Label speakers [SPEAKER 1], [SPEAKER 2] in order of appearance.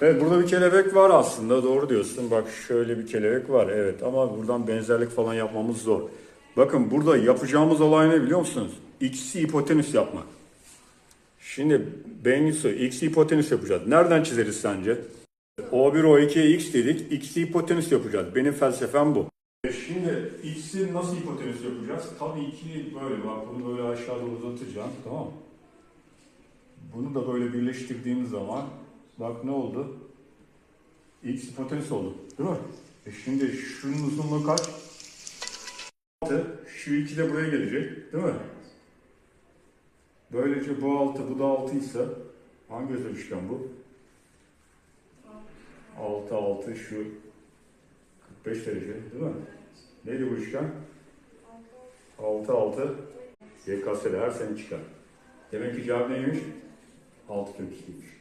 [SPEAKER 1] Evet burada bir kelebek var aslında doğru diyorsun. Bak şöyle bir kelebek var evet ama buradan benzerlik falan yapmamız zor. Bakın burada yapacağımız olay ne biliyor musunuz? X'i hipotenüs yapmak. Şimdi bengüsü x'i hipotenüs yapacağız. Nereden çizeriz sence? O1 O2'ye x dedik. X'i hipotenüs yapacağız. Benim felsefem bu. E Şimdi x'i nasıl hipotenüs yapacağız? Tabii ki böyle bak bunu böyle aşağıda uzatacağım tamam mı? Bunu da böyle birleştirdiğim zaman bak ne oldu? X hipotenüs oldu. Değil mi? E şimdi şunun uzunluğu kaç? 6. Şu iki de buraya gelecek. Değil mi? Böylece bu 6, bu da 6 ise hangi özel üçgen bu? 6, 6 şu 45 derece değil mi? Neydi bu üçgen? 6, 6 YKS'de her sene çıkar. Demek ki cevap neymiş? alt kemikliğidir.